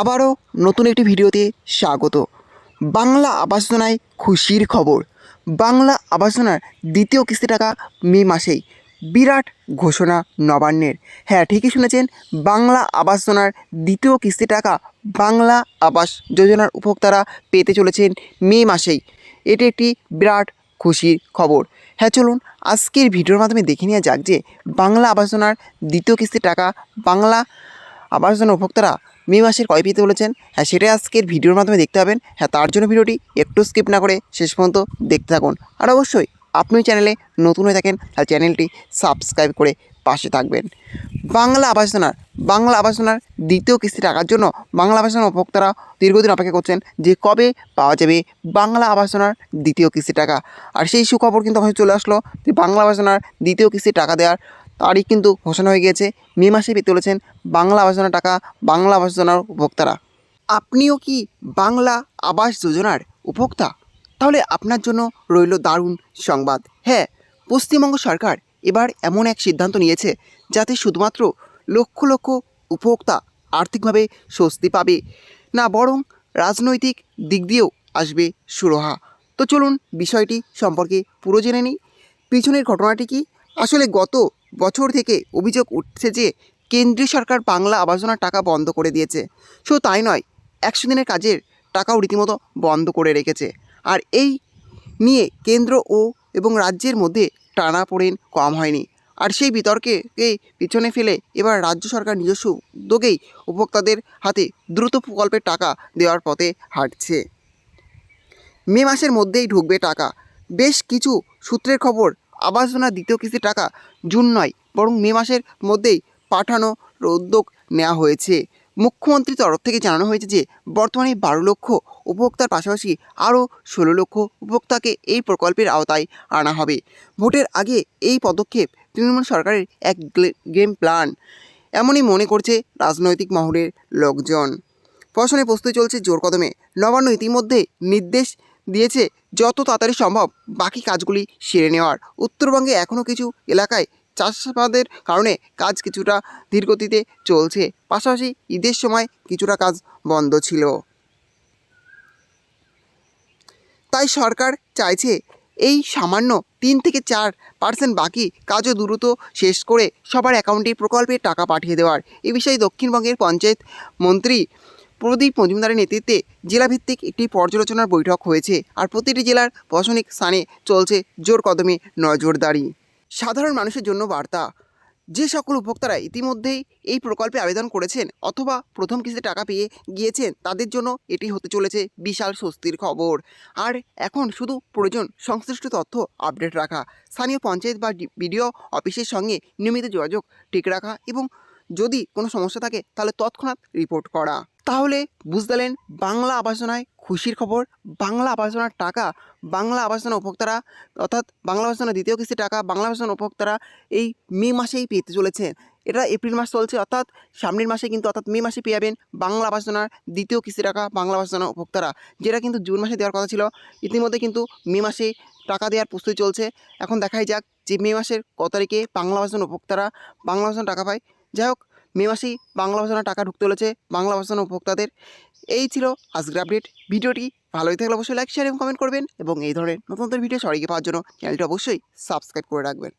আবারও নতুন একটি ভিডিওতে স্বাগত। বাংলা আবাস যোজনায় খুশির খবর। বাংলা আবাস দ্বিতীয় কিস্তি টাকা মে মাসেই। বিরাট ঘোষণা নবান্নের। হ্যাঁ ঠিকই শুনেছেন, বাংলা আবাস দ্বিতীয় কিস্তি টাকা বাংলা আবাস যোজনার উপভোক্তারা পেতে চলেছেন মে মাসেই। এটি একটি বিরাট খুশির খবর। হ্যাঁ চলুন আজকের ভিডিওর মাধ্যমে দেখে নেওয়া যাক যে বাংলা আবাস যোজনার দ্বিতীয় কিস্তির টাকা বাংলা আবাস উপভোক্তারা মে মাসের কয় পেতে বলেছেন? হ্যাঁ সেটাই আজকের ভিডিওর মাধ্যমে দেখতে পাবেন। হ্যাঁ তার জন্য ভিডিওটি একটু স্কিপ না করে শেষ পর্যন্ত দেখতে থাকুন। আর অবশ্যই আপনি চ্যানেলে নতুন হয়ে থাকেন, তাহলে চ্যানেলটি সাবস্ক্রাইব করে পাশে থাকবেন। বাংলা আবাস যোজনার বাংলা আবাস যোজনার দ্বিতীয় কিস্তি টাকার জন্য বাংলা আবাস যোজনা উপভোক্তারা দীর্ঘদিন অপেক্ষা করছেন যে কবে পাওয়া যাবে বাংলা আবাস যোজনার দ্বিতীয় কিস্তি টাকা। আর সেই সুখবর কিন্তু আমাদের চলে আসলো যে বাংলা আবাস যোজনার দ্বিতীয় কিস্তি টাকা দেওয়ার তারিখ কিন্তু ঘোষণা হয়ে গিয়েছে। মে মাসে পেতে চলেছেন বাংলা আবাস যোজনার টাকা, বাংলা আবাস যোজনার উপভোক্তারা। আপনিও কি বাংলা আবাস যোজনার উপভোক্তা? তাহলে আপনার জন্য রইল দারুণ সংবাদ। হ্যাঁ পশ্চিমবঙ্গ সরকার এবার এমন এক সিদ্ধান্ত নিয়েছে, যাতে শুধুমাত্র লক্ষ লক্ষ উপভোক্তা আর্থিকভাবে স্বস্তি পাবে। না, বরং রাজনৈতিক দিক দিয়েও আসবে সুরহা। তো চলুন বিষয়টি সম্পর্কে পুরো জেনে নিই। পিছনের ঘটনাটি কি? আসলে গত বছর থেকে অভিযোগ উঠছে যে কেন্দ্রীয় সরকার বাংলা আবাস যোজনার টাকা বন্ধ করে দিয়েছে। শুধু তাই নয়, একশো দিনের কাজের টাকাও রীতিমতো বন্ধ করে রেখেছে। আর এই নিয়ে কেন্দ্র ও এবং রাজ্যের মধ্যে টানাপোড়েন কম হয়নি। আর সেই বিতর্কে কে পিছনে ফেলে এবার রাজ্য সরকার নিজস্ব উদ্যোগেই উপভোক্তাদের হাতে দ্রুত প্রকল্পের টাকা দেওয়ার পথে হাঁটছে। মে মাসের মধ্যেই ঢুকবে টাকা। বেশ কিছু সূত্রের খবর আবাস যোজনার দ্বিতীয় কিস্তির টাকা জুন নয়, বরং মে মাসের মধ্যেই পাঠানোর উদ্যোগ নেওয়া হয়েছে। মুখ্যমন্ত্রীর তরফ থেকে জানানো হয়েছে যে, বর্তমানে বারো লক্ষ উপভোক্তার পাশাপাশি আরও ষোলো লক্ষ উপভোক্তাকে এই প্রকল্পের আওতায় আনা হবে। ভোটের আগে এই পদক্ষেপ তৃণমূল সরকারের এক গেম প্ল্যান। এমনই মনে করছে রাজনৈতিক মহলের লোকজন। প্রশাসনে প্রস্তুতি চলছে জোর কদমে নবান্ন ইতিমধ্যে নির্দেশ দিয়েছে যত তাড়াতাড়ি সম্ভব। বাকি কাজগুলি সেরে নেওয়ার। উত্তরবঙ্গে এখনও কিছু এলাকায় চাষাবাদের কারণে কাজ কিছুটা ধীরগতিতে চলছে। পাশাপাশি ঈদের সময় কিছুটা কাজ বন্ধ ছিল। তাই সরকার চাইছে এই সামান্য তিন থেকে চার পার্সেন্ট বাকি কাজও দ্রুত শেষ করে সবার অ্যাকাউন্টে প্রকল্পে টাকা পাঠিয়ে দেওয়ার। এ বিষয়ে দক্ষিণবঙ্গের পঞ্চায়েত মন্ত্রী প্রদীপ মজুমদারের নেতৃত্বে জেলাভিত্তিক একটি পর্যালোচনার বৈঠক হয়েছে আর প্রতিটি জেলার প্রশাসনিক স্থানে চলছে জোর কদমে নজরদারি। সাধারণ মানুষের জন্য বার্তা। যে সকল উপভোক্তারা ইতিমধ্যেই এই প্রকল্পে আবেদন করেছেন অথবা প্রথম কিস্তিতে টাকা পেয়ে গিয়েছেন, তাদের জন্য এটি হতে চলেছে বিশাল স্বস্তির খবর। আর এখন শুধু প্রয়োজন সংশ্লিষ্ট তথ্য আপডেট রাখা। স্থানীয় পঞ্চায়েত বা বিডিও অফিসের সঙ্গে নিয়মিত যোগাযোগ ঠিক রাখা এবং যদি কোনো সমস্যা থাকে, তাহলে তৎক্ষণাৎ রিপোর্ট করা। তাহলে বুঝতেলেন বাংলা আবাসনায় খুশির খবর, বাংলা আবাসনার টাকা, বাংলা আবাসনা উপভোক্তারা, অর্থাৎ বাংলা আবাসনা দ্বিতীয় কিস্তির টাকা, বাংলা আবাসনা উপভোক্তারা এই মে মাসেই পেতে চলেছেন এটা এপ্রিল মাস চলছে, অর্থাৎ সামনের মাসে কিন্তু, অর্থাৎ মে মাসে পেয়ে যাবেন বাংলা আবাসনার দ্বিতীয় কিস্তি টাকা, বাংলা আবাসনা উপভোক্তারা। যেটা কিন্তু জুন মাসে দেওয়ার কথা ছিল, ইতিমধ্যে কিন্তু মে মাসে টাকা দেওয়ার প্রস্তুতি চলছে। এখন দেখাই যাক যে মে মাসের কত তারিখে বাংলা ভাষণ উপভোক্তারা, বাংলা ভাষণ টাকা পায় যাই হোক, মে মাসেই বাংলা ভাষানো টাকা ঢুকতে চলেছে বাংলা ভাষণ উপভোক্তাদের। এই ছিল আজকের আপডেট ভিডিওটি ভালোই থাকলে অবশ্যই লাইক শেয়ার এবং কমেন্ট করবেন এবং এই ধরনের নতুন নতুন ভিডিও সবাইকে পাওয়ার জন্য চ্যানেলটি অবশ্যই সাবস্ক্রাইব করে রাখবেন।